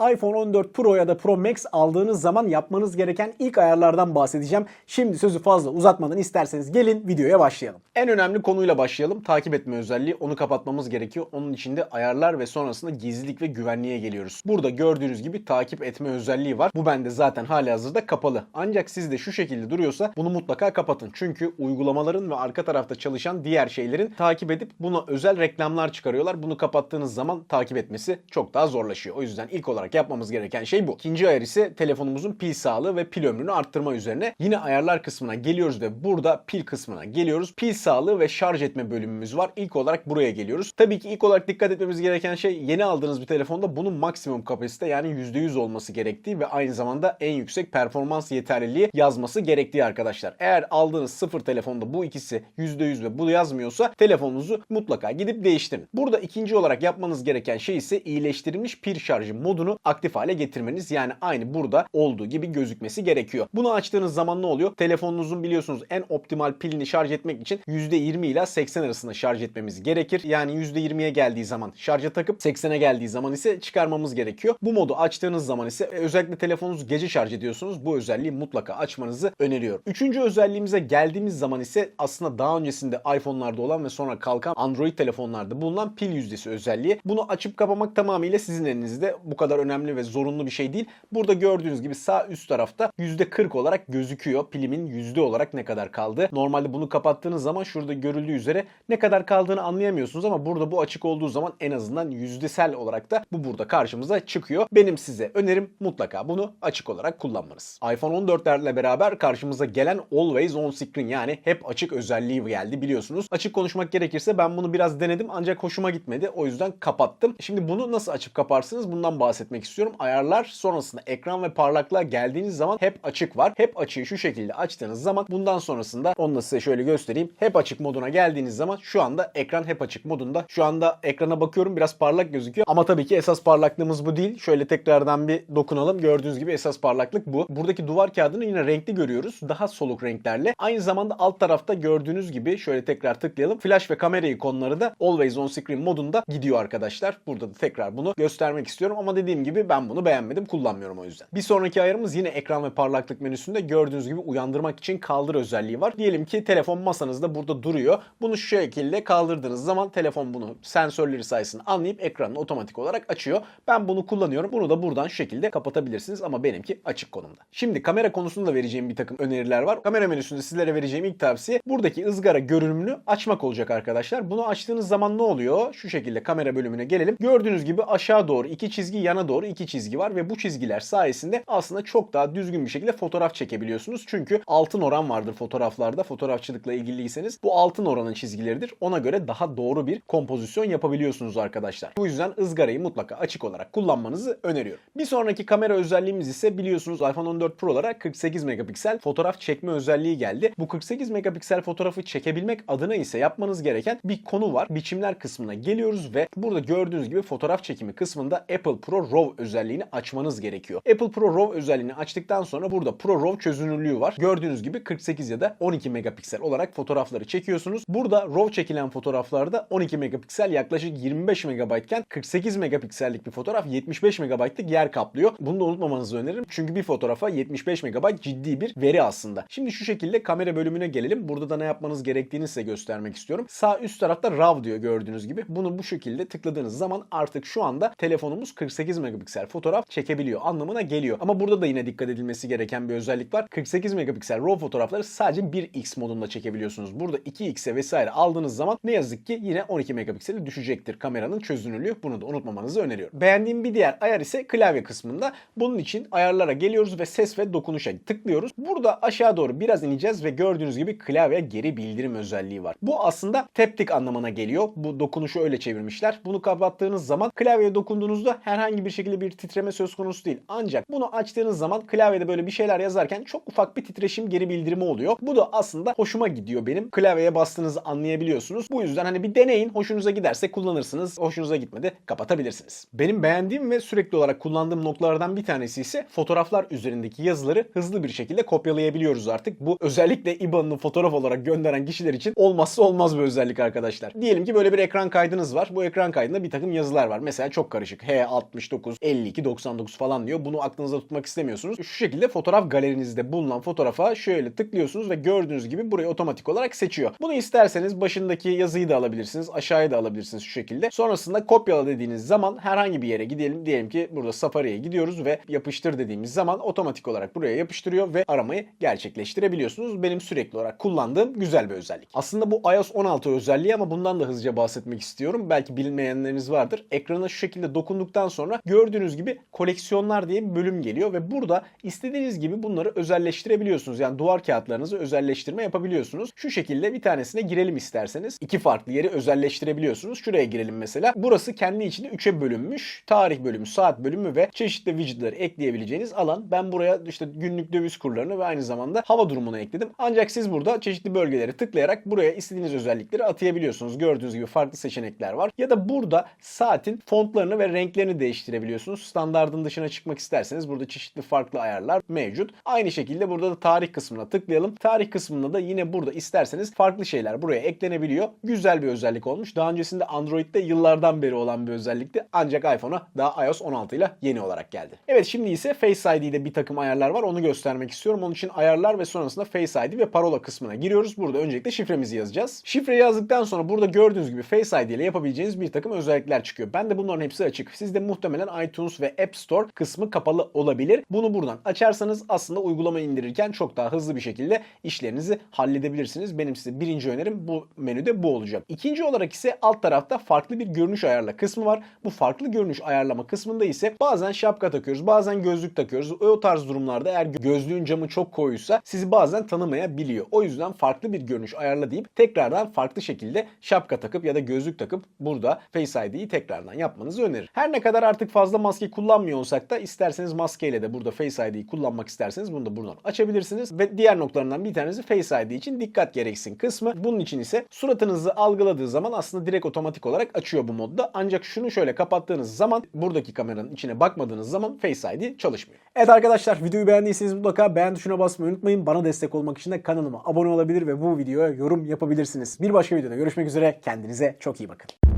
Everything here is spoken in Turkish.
iPhone 14 Pro ya da Pro Max aldığınız zaman yapmanız gereken ilk ayarlardan bahsedeceğim. Şimdi sözü fazla uzatmadan isterseniz gelin videoya başlayalım. En önemli konuyla başlayalım. Takip etme özelliği. Onu kapatmamız gerekiyor. Onun içinde ayarlar ve sonrasında gizlilik ve güvenliğe geliyoruz. Burada gördüğünüz gibi takip etme özelliği var. Bu bende zaten hali hazırda kapalı. Ancak sizde şu şekilde duruyorsa bunu mutlaka kapatın. Çünkü uygulamaların ve arka tarafta çalışan diğer şeylerin takip edip buna özel reklamlar çıkarıyorlar. Bunu kapattığınız zaman takip etmesi çok daha zorlaşıyor. O yüzden ilk olarak yapmamız gereken şey bu. İkinci ayar ise telefonumuzun pil sağlığı ve pil ömrünü arttırma üzerine. Yine ayarlar kısmına geliyoruz ve burada pil kısmına geliyoruz. Pil sağlığı ve şarj etme bölümümüz var. İlk olarak buraya geliyoruz. Tabii ki ilk olarak dikkat etmemiz gereken şey yeni aldığınız bir telefonda bunun maksimum kapasite yani %100 olması gerektiği ve aynı zamanda en yüksek performans yeterliliği yazması gerektiği arkadaşlar. Eğer aldığınız sıfır telefonda bu ikisi %100 ve bu yazmıyorsa telefonunuzu mutlaka gidip değiştirin. Burada ikinci olarak yapmanız gereken şey ise iyileştirilmiş pil şarjı modunu aktif hale getirmeniz. Yani aynı burada olduğu gibi gözükmesi gerekiyor. Bunu açtığınız zaman ne oluyor? Telefonunuzun biliyorsunuz en optimal pilini şarj etmek için %20 ile 80 arasında şarj etmemiz gerekir. Yani %20'ye geldiği zaman şarja takıp 80'e geldiği zaman ise çıkarmamız gerekiyor. Bu modu açtığınız zaman ise e, özellikle telefonunuzu gece şarj ediyorsunuz. Bu özelliği mutlaka açmanızı öneriyorum. Üçüncü özelliğimize geldiğimiz zaman ise aslında daha öncesinde iPhone'larda olan ve sonra kalkan Android telefonlarda bulunan pil yüzdesi özelliği. Bunu açıp kapamak tamamıyla sizin elinizde. Bu kadar önemli ve zorunlu bir şey değil. Burada gördüğünüz gibi sağ üst tarafta %40 olarak gözüküyor. Pilimin yüzde olarak ne kadar kaldı. Normalde bunu kapattığınız zaman şurada görüldüğü üzere ne kadar kaldığını anlayamıyorsunuz ama burada bu açık olduğu zaman en azından yüzdesel olarak da bu burada karşımıza çıkıyor. Benim size önerim mutlaka bunu açık olarak kullanmanız. iPhone 14'lerle beraber karşımıza gelen Always On Screen yani hep açık özelliği geldi biliyorsunuz. Açık konuşmak gerekirse ben bunu biraz denedim ancak hoşuma gitmedi. O yüzden kapattım. Şimdi bunu nasıl açıp kaparsınız bundan bahsetmek istiyorum. Ayarlar sonrasında ekran ve parlaklığa geldiğiniz zaman hep açık var. Hep açığı şu şekilde açtığınız zaman bundan sonrasında onu da size şöyle göstereyim. Hep açık moduna geldiğiniz zaman şu anda ekran hep açık modunda. Şu anda ekrana bakıyorum biraz parlak gözüküyor. Ama tabii ki esas parlaklığımız bu değil. Şöyle tekrardan bir dokunalım. Gördüğünüz gibi esas parlaklık bu. Buradaki duvar kağıdını yine renkli görüyoruz. Daha soluk renklerle. Aynı zamanda alt tarafta gördüğünüz gibi şöyle tekrar tıklayalım. Flash ve kamera ikonları da Always On Screen modunda gidiyor arkadaşlar. Burada da tekrar bunu göstermek istiyorum ama dediğim gibi ben bunu beğenmedim. Kullanmıyorum o yüzden. Bir sonraki ayarımız yine ekran ve parlaklık menüsünde gördüğünüz gibi uyandırmak için kaldır özelliği var. Diyelim ki telefon masanızda burada duruyor. Bunu şu şekilde kaldırdığınız zaman telefon bunu sensörleri sayesinde anlayıp ekranını otomatik olarak açıyor. Ben bunu kullanıyorum. Bunu da buradan şu şekilde kapatabilirsiniz ama benimki açık konumda. Şimdi kamera konusunda vereceğim bir takım öneriler var. Kamera menüsünde sizlere vereceğim ilk tavsiye buradaki ızgara görünümünü açmak olacak arkadaşlar. Bunu açtığınız zaman ne oluyor? Şu şekilde kamera bölümüne gelelim. Gördüğünüz gibi aşağı doğru iki çizgi, yana doğru iki çizgi var ve bu çizgiler sayesinde aslında çok daha düzgün bir şekilde fotoğraf çekebiliyorsunuz. Çünkü altın oran vardır fotoğraflarda. Fotoğrafçılıkla ilgiliyseniz bu altın oranın çizgileridir. Ona göre daha doğru bir kompozisyon yapabiliyorsunuz arkadaşlar. Bu yüzden ızgarayı mutlaka açık olarak kullanmanızı öneriyorum. Bir sonraki kamera özelliğimiz ise biliyorsunuz iPhone 14 Pro'lara 48 megapiksel fotoğraf çekme özelliği geldi. Bu 48 megapiksel fotoğrafı çekebilmek adına ise yapmanız gereken bir konu var. Biçimler kısmına geliyoruz ve burada gördüğünüz gibi fotoğraf çekimi kısmında Apple Pro RAW özelliğini açmanız gerekiyor. Apple Pro RAW özelliğini açtıktan sonra burada Pro RAW çözünürlüğü var. Gördüğünüz gibi 48 ya da 12 megapiksel olarak fotoğrafları çekiyorsunuz. Burada RAW çekilen fotoğraflarda 12 megapiksel yaklaşık 25 MB iken 48 megapiksellik bir fotoğraf 75 MB'lık yer kaplıyor. Bunu da unutmamanızı öneririm. Çünkü bir fotoğrafa 75 MB ciddi bir veri aslında. Şimdi şu şekilde kamera bölümüne gelelim. Burada da ne yapmanız gerektiğini size göstermek istiyorum. Sağ üst tarafta RAW diyor gördüğünüz gibi. Bunu bu şekilde tıkladığınız zaman artık şu anda telefonumuz 48 megapiksel fotoğraf çekebiliyor anlamına geliyor. Ama burada da yine dikkat edilmesi gereken bir özellik var. 48 megapiksel RAW fotoğrafları sadece 1x modunda çekebiliyorsunuz. Burada 2x'e vesaire aldığınız zaman ne yazık ki yine 12 megapikseli düşecektir kameranın çözünürlüğü. Bunu da unutmamanızı öneriyorum. Beğendiğim bir diğer ayar ise klavye kısmında. Bunun için ayarlara geliyoruz ve ses ve dokunuşa tıklıyoruz. Burada aşağı doğru biraz ineceğiz ve gördüğünüz gibi klavye geri bildirim özelliği var. Bu aslında teptik anlamına geliyor. Bu dokunuşu öyle çevirmişler. Bunu kapattığınız zaman klavyeye dokunduğunuzda herhangi bir şekilde bir titreme söz konusu değil. Ancak bunu açtığınız zaman klavyede böyle bir şeyler yazarken çok ufak bir titreşim geri bildirimi oluyor. Bu da aslında hoşuma gidiyor benim. Klavyeye bastığınızı anlayabiliyorsunuz. Bu yüzden hani bir deneyin. Hoşunuza giderse kullanırsınız. Hoşunuza gitmedi kapatabilirsiniz. Benim beğendiğim ve sürekli olarak kullandığım noktalardan bir tanesi ise fotoğraflar üzerindeki yazıları hızlı bir şekilde kopyalayabiliyoruz artık. Bu özellikle IBAN'ını fotoğraf olarak gönderen kişiler için olmazsa olmaz bir özellik arkadaşlar. Diyelim ki böyle bir ekran kaydınız var. Bu ekran kaydında bir takım yazılar var. Mesela çok karışık. H69 99, 52, 99 falan diyor. Bunu aklınızda tutmak istemiyorsunuz. Şu şekilde fotoğraf galerinizde bulunan fotoğrafa şöyle tıklıyorsunuz ve gördüğünüz gibi burayı otomatik olarak seçiyor. Bunu isterseniz başındaki yazıyı da alabilirsiniz, aşağıya da alabilirsiniz şu şekilde. Sonrasında kopyala dediğiniz zaman herhangi bir yere gidelim. Diyelim ki burada Safari'ye gidiyoruz ve yapıştır dediğimiz zaman otomatik olarak buraya yapıştırıyor ve aramayı gerçekleştirebiliyorsunuz. Benim sürekli olarak kullandığım güzel bir özellik. Aslında bu iOS 16 özelliği ama bundan da hızlıca bahsetmek istiyorum. Belki bilinmeyenleriniz vardır. Ekrana şu şekilde dokunduktan sonra gördüğünüz gibi koleksiyonlar diye bir bölüm geliyor ve burada istediğiniz gibi bunları özelleştirebiliyorsunuz. Yani duvar kağıtlarınızı özelleştirme yapabiliyorsunuz. Şu şekilde bir tanesine girelim isterseniz. İki farklı yeri özelleştirebiliyorsunuz. Şuraya girelim mesela. Burası kendi içinde 3'e bölünmüş. Tarih bölümü, saat bölümü ve çeşitli widgetleri ekleyebileceğiniz alan. Ben buraya işte günlük döviz kurlarını ve aynı zamanda hava durumunu ekledim. Ancak siz burada çeşitli bölgeleri tıklayarak buraya istediğiniz özellikleri atayabiliyorsunuz. Gördüğünüz gibi farklı seçenekler var. Ya da burada saatin fontlarını ve renklerini değiştirebiliyorsunuz. Standardın dışına çıkmak isterseniz burada çeşitli farklı ayarlar mevcut. Aynı şekilde burada da tarih kısmına tıklayalım. Tarih kısmında da yine burada isterseniz farklı şeyler buraya eklenebiliyor. Güzel bir özellik olmuş. Daha öncesinde Android'de yıllardan beri olan bir özellikti. Ancak iPhone'a daha iOS 16 ile yeni olarak geldi. Evet şimdi ise Face ID'de bir takım ayarlar var. Onu göstermek istiyorum. Onun için ayarlar ve sonrasında Face ID ve parola kısmına giriyoruz. Burada öncelikle şifremizi yazacağız. Şifreyi yazdıktan sonra burada gördüğünüz gibi Face ID ile yapabileceğiniz bir takım özellikler çıkıyor. Ben de bunların hepsi açık. Sizde muhtemelen iTunes ve App Store kısmı kapalı olabilir. Bunu buradan açarsanız aslında uygulama indirirken çok daha hızlı bir şekilde işlerinizi halledebilirsiniz. Benim size birinci önerim bu menüde bu olacak. İkinci olarak ise alt tarafta farklı bir görünüş ayarla kısmı var. Bu farklı görünüş ayarlama kısmında ise bazen şapka takıyoruz, bazen gözlük takıyoruz. O tarz durumlarda eğer gözlüğün camı çok koyuysa sizi bazen tanımayabiliyor. O yüzden farklı bir görünüş ayarla deyip tekrardan farklı şekilde şapka takıp ya da gözlük takıp burada Face ID'yi tekrardan yapmanızı öneririm. Her ne kadar artık fazla maske kullanmıyor olsak da isterseniz maskeyle de burada Face ID'yi kullanmak isterseniz bunu da buradan açabilirsiniz. Ve diğer noktalarından bir tanesi Face ID için dikkat gereksin kısmı. Bunun için ise suratınızı algıladığı zaman aslında direkt otomatik olarak açıyor bu modda. Ancak şunu şöyle kapattığınız zaman buradaki kameranın içine bakmadığınız zaman Face ID çalışmıyor. Evet arkadaşlar videoyu beğendiyseniz mutlaka beğen tuşuna basmayı unutmayın. Bana destek olmak için de kanalıma abone olabilir ve bu videoya yorum yapabilirsiniz. Bir başka videoda görüşmek üzere. Kendinize çok iyi bakın.